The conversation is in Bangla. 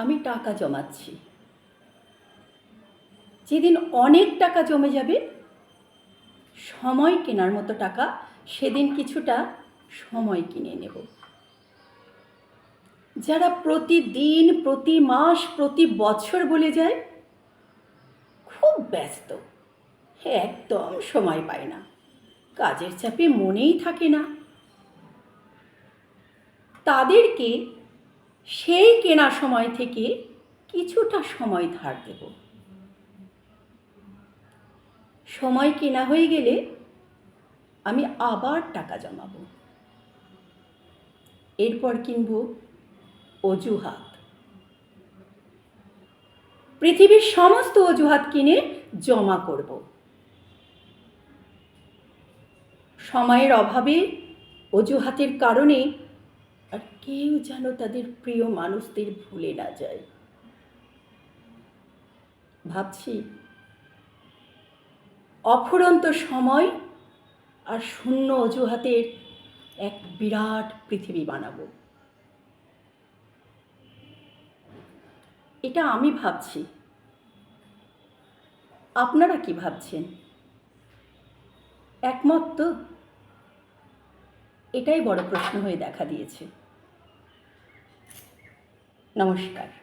আমি টাকা জমাচ্ছি। যেদিন অনেক টাকা জমে যাবে, সময় কেনার মতো টাকা, সেদিন কিছুটা সময় কিনে নেব। যারা প্রতিদিন, প্রতি মাস, প্রতি বছর বলে যায়, খুব ব্যস্ত। একদম সময় পায় না। কাজের চাপে মনেই থাকে না। তাদেরকে সেই কেনা সময় থেকে কিছুটা সময় ধার দেব। সময় কেনা হয়ে গেলে আমি আবার টাকা জমাবো। এরপর কিনব অজুহাত। পৃথিবীর সমস্ত অজুহাত কিনে জমা করব। সময়ের অভাবে অজুহাতের কারণে আর কেউ যেন তাদের প্রিয় মানুষদের ভুলে না যায়। ভাবছি, অফুরন্ত সময় আর শূন্য অজুহাতের এক বিরাট পৃথিবী বানাবো। এটা আমি ভাবছি। আপনারা কি ভাবছেন? একমত তো? এটাই বড় প্রশ্ন হয়ে দেখা দিয়েছে। নমস্কার।